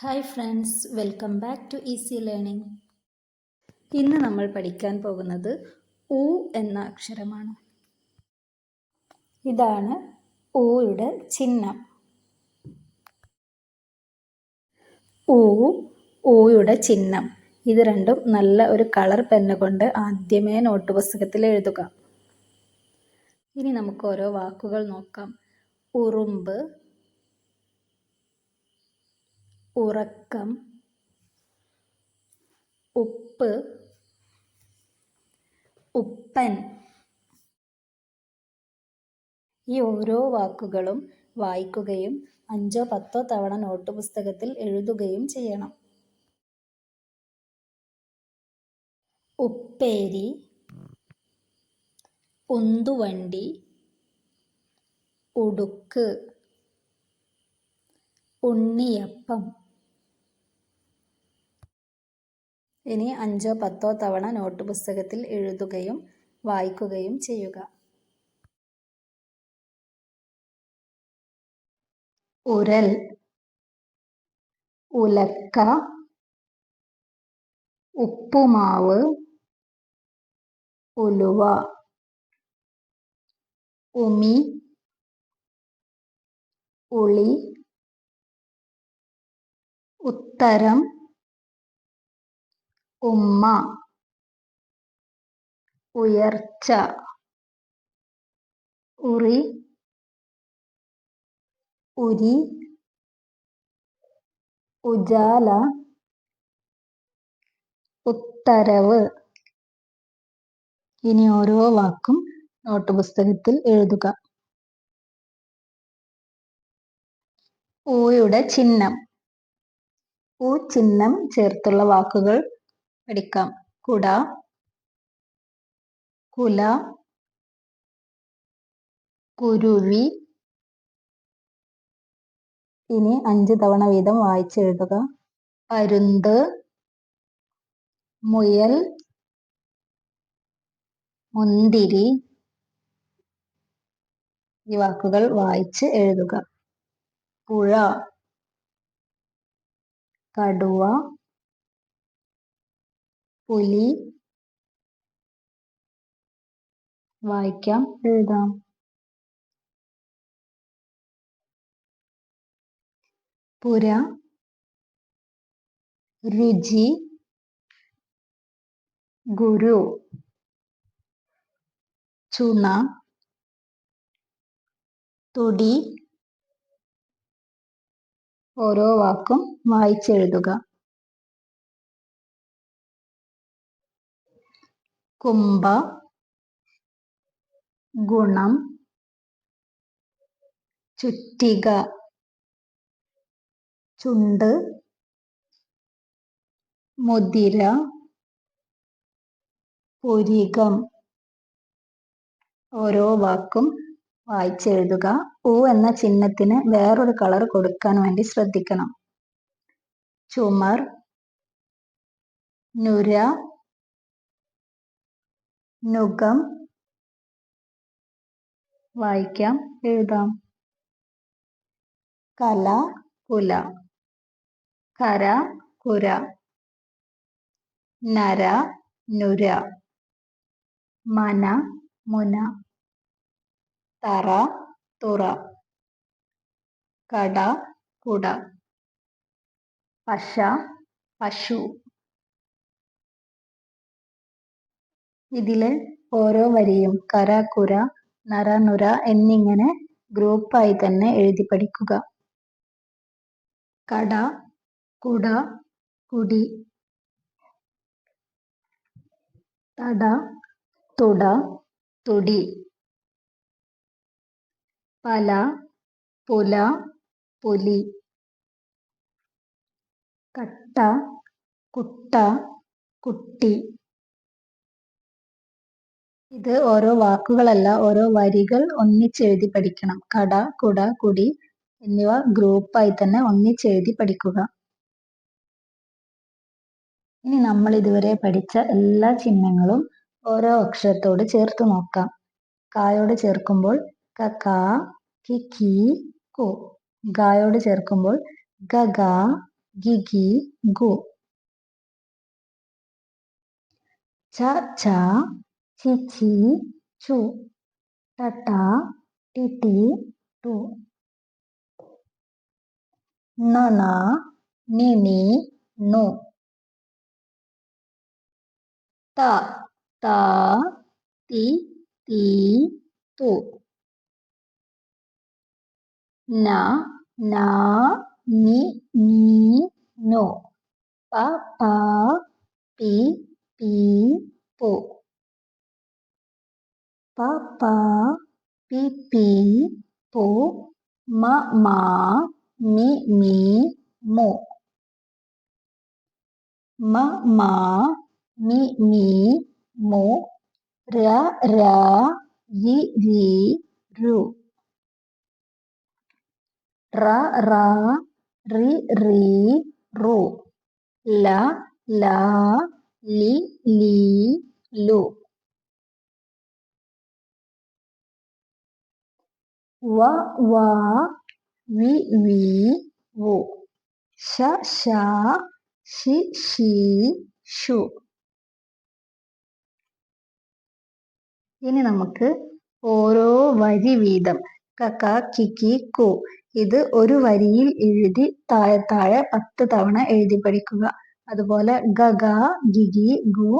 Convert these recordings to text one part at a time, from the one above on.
Hi friends welcome back to easy learning ഇന്ന് നമ്മൾ പഠിക്കാൻ പോകുന്നത് ഉ എന്ന അക്ഷരമാണ്. ഇതാണ് ഊയുടെ ചിഹ്നം. ഊ ഊയുടെ ചിഹ്നം. ഇത് രണ്ടും നല്ല ഒരു കളർ പെന്ന് കൊണ്ട് ആദ്യമേ നോട്ട് പുസ്തകത്തിൽ എഴുതുക. ഇനി നമുക്ക് ഓരോ വാക്കുകൾ നോക്കാം. ഉറുമ്പ് ഉറക്കം ഉപ്പ് ഉപ്പൻ. ഈ ഓരോ വാക്കുകളും വായിക്കുകയും അഞ്ചോ പത്തോ തവണ നോട്ട് പുസ്തകത്തിൽ എഴുതുകയും ചെയ്യണം. ഉപ്പേരി ഉന്തുവണ്ടി ഉടുക്ക് ഉണ്ണിയപ്പം. ഇനി അഞ്ചോ പത്തോ തവണ നോട്ട് പുസ്തകത്തിൽ എഴുതുകയും വായിക്കുകയും ചെയ്യുക. ഉരൽ ഉലക്ക ഉപ്പുമാവ് ഉലുവ ഉമി ഉളി ഉത്തരം ഉമ്മ. ഉയർച്ച. ഉറി. ഉരി. ഉജാല. ഉത്തരവ്. ഇനി ഓരോ വാക്കും നോട്ട് പുസ്തകത്തിൽ എഴുതുക. ഊയുടെ ചിഹ്നം. ഊ ചിഹ്നം ചേർത്തുള്ള വാക്കുകൾ പഠിക്കാം കുട കുല കുരുവി. ഇനി അഞ്ച് തവണ വീതം വായിച്ചെഴുതുക. പരുന്ത് മുയൽ മുന്തിരി ഈ വാക്കുകൾ വായിച്ച് എഴുതുക. പുഴ കടുവ പുലി വായിക്കാം. എഴുതാം. പുര രുചി ഗുരു ചുണ തൊടി ഓരോ വാക്കും വായിച്ചെഴുതുക. കുംഭ ഗുണം ചുറ്റിക ചുണ്ട് മുതിര പുരികം. ഓരോ വാക്കും വായിച്ചെഴുതുക. ഉ എന്ന ചിഹ്നത്തിന് വേറൊരു കളർ കൊടുക്കാൻ വേണ്ടി ശ്രദ്ധിക്കണം. ചുമർ നുര നുകം വായിക്കാം എഴുതാം. കല കുല. കര കുര. നര നുര. മന മുന. തറ തുറ. കട കുട. പശ പശു. ഇതിലെ ഓരോ വരിയും കര കുര നര നുര എന്നിങ്ങനെ ഗ്രൂപ്പായി തന്നെ എഴുതി പഠിക്കുക. കട കുട കുടി തട തുട തുടി പല പുല പുലി കട്ട കുട്ട കുട്ടി ഇത് ഓരോ വാക്കുകളല്ല ഓരോ വരികൾ ഒന്നിച്ചെഴുതി പഠിക്കണം. കട കുട കുടി എന്നിവ ഗ്രൂപ്പായി തന്നെ ഒന്നിച്ചെഴുതി പഠിക്കുക. ഇനി നമ്മൾ ഇതുവരെ പഠിച്ച എല്ലാ ചിഹ്നങ്ങളും ഓരോ അക്ഷരത്തോട് ചേർത്ത് നോക്കാം. കായോട് ചേർക്കുമ്പോൾ ക കാ കി കി കു ഗായോട് ചേർക്കുമ്പോൾ ഗ ഗ ഗി ഗു ച ച ചി ቺቺ ቹ టాటా టిటి టు నానా నిని ను త త తి తి తు నా నా ని ని ను ప ప పి పి పు పప పిపి పు మమ మి మీ ము మమ మి మీ ము. ర ర యి రి రు. ర ర రి రి రు. ల ల లి లి లు. വ വ വി വി വു. ശ ശ ശി ഷു ഇനി നമുക്ക് ഓരോ വരി വീതം. കക്ക കിക്കി കു ഇത് ഒരു വരിയിൽ എഴുതി താഴെ താഴെ പത്ത് തവണ എഴുതി പഠിക്കുക. അതുപോലെ ഗഗ ഗിഗി ഗു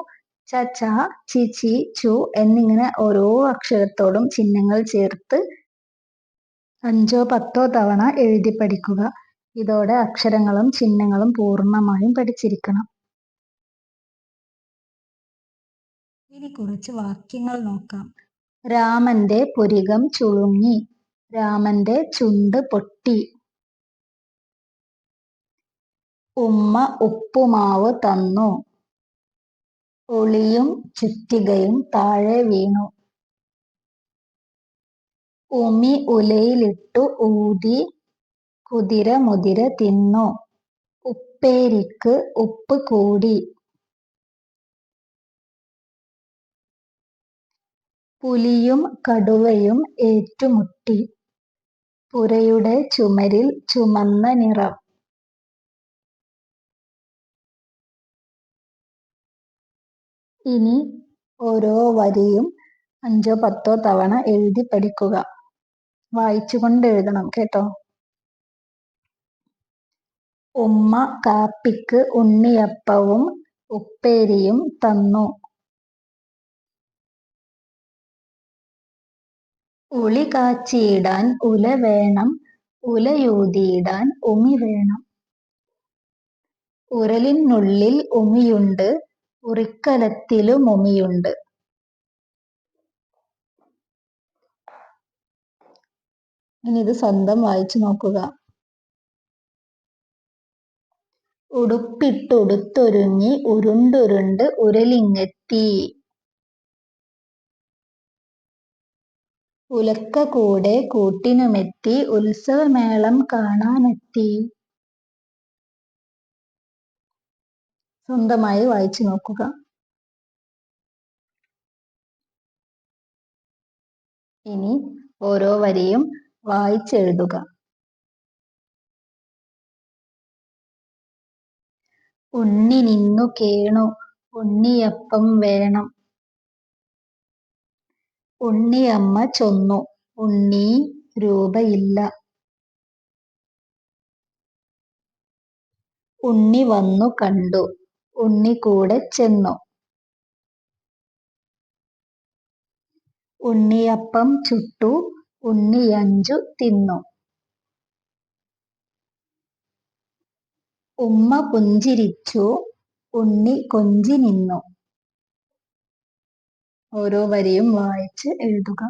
ച ച ചി ചി ചു എന്നിങ്ങനെ ഓരോ അക്ഷരത്തോടും ചിഹ്നങ്ങൾ ചേർത്ത് അഞ്ചോ പത്തോ തവണ എഴുതി പഠിക്കുക. ഇതോടെ അക്ഷരങ്ങളും ചിഹ്നങ്ങളും പൂർണമായും പഠിച്ചിരിക്കണം. ഇനി കുറച്ച് വാക്യങ്ങൾ നോക്കാം. രാമന്റെ പുരികം ചുളുങ്ങി രാമന്റെ ചുണ്ട് പൊട്ടി. ഉമ്മ ഉപ്പുമാവ് തന്നു. ഒളിയും ചുറ്റികയും താഴെ വീണു. ഉമി ഉലയിലിട്ടു ഊതി കുതിര മുതിര തിന്നു. ഉപ്പേരിക്ക് ഉപ്പ് കൂടി. പുലിയും കടുവയും ഏറ്റുമുട്ടി. പുരയുടെ ചുമരിൽ ചുമന്ന നിറം. ഇനി ഓരോ വരിയും അഞ്ചോ പത്തോ തവണ എഴുതി പഠിക്കുക. വായിച്ചുകൊണ്ട് എഴുതണം കേട്ടോ? ഉമ്മ കാപ്പിക്ക് ഉണ്ണിയപ്പവും ഉപ്പേരിയും തന്നു. ഉളി കാച്ചിയിടാൻ ഉല വേണം ഉലയൂതിയിടാൻ ഉമി വേണം. ഉരലിനുള്ളിൽ ഉമിയുണ്ട് ഉറിക്കലത്തിലുമുമിയുണ്ട് ഇനി ഇത് സ്വന്തം വായിച്ചു നോക്കുക. ഉടുപ്പിട്ടുടുത്തൊരുങ്ങി ഉരുണ്ടുരുണ്ട് ഉരലിങ്ങെത്തി. ഉലക്ക കൂടെ കൂട്ടിനുമെത്തി ഉത്സവമേളം കാണാനെത്തി. സ്വന്തമായി വായിച്ചു നോക്കുക. ഇനി ഓരോ വരിയും വായിച്ചെഴുതുക. ഉണ്ണി നിന്നു കേണു ഉണ്ണിയപ്പം വേണം. ഉണ്ണിയമ്മ ചൊന്നു ഉണ്ണി രൂപയില്ല. ഉണ്ണി വന്നു കണ്ടു ഉണ്ണി കൂടെ ചെന്നു. ഉണ്ണിയപ്പം ചുട്ടു ഉണ്ണിയഞ്ചു തിന്നു. ഉമ്മ പുഞ്ചിരിച്ചു ഉണ്ണി കൊഞ്ചി നിന്നു. ഓരോ വരിയും വായിച്ച് എഴുതുക.